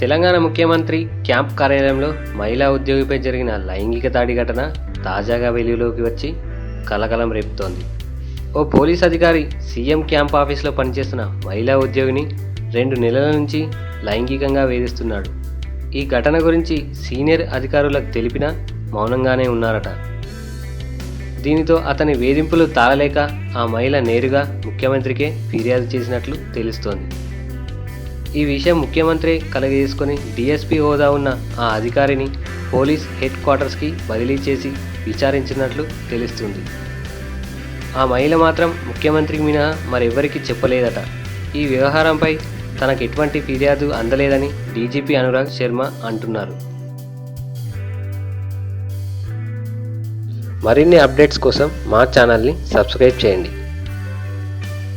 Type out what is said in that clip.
తెలంగాణ ముఖ్యమంత్రి క్యాంప్ కార్యాలయంలో మహిళా ఉద్యోగిపై జరిగిన లైంగిక దాడి ఘటన తాజాగా వెలుగులోకి వచ్చి కలకలం రేపుతోంది. ఓ పోలీస్ అధికారి సీఎం క్యాంప్ ఆఫీస్లో పనిచేస్తున్న మహిళా ఉద్యోగిని రెండు నెలల నుంచి లైంగికంగా వేధిస్తున్నాడు. ఈ ఘటన గురించి సీనియర్ అధికారులకు తెలిపినా మౌనంగానే ఉన్నారట. దీనితో అతని వేధింపులు తాళలేక ఆ మహిళ నేరుగా ముఖ్యమంత్రికే ఫిర్యాదు చేసినట్లు తెలుస్తోంది. ఈ విషయం ముఖ్యమంత్రి కలగజేసుకుని డీఎస్పీ హోదా ఉన్న ఆ అధికారిని పోలీస్ హెడ్ క్వార్టర్స్కి బదిలీ చేసి విచారించినట్లు తెలుస్తుంది. ఆ మహిళ మాత్రం ముఖ్యమంత్రికి మినహా మరెవ్వరికీ చెప్పలేదట. ఈ వ్యవహారంపై తనకు ఎటువంటి ఫిర్యాదు అందలేదని డీజీపీ అనురాగ్ శర్మ అంటున్నారు. మరిన్ని అప్డేట్స్ కోసం మా ఛానల్ని సబ్స్క్రైబ్ చేయండి.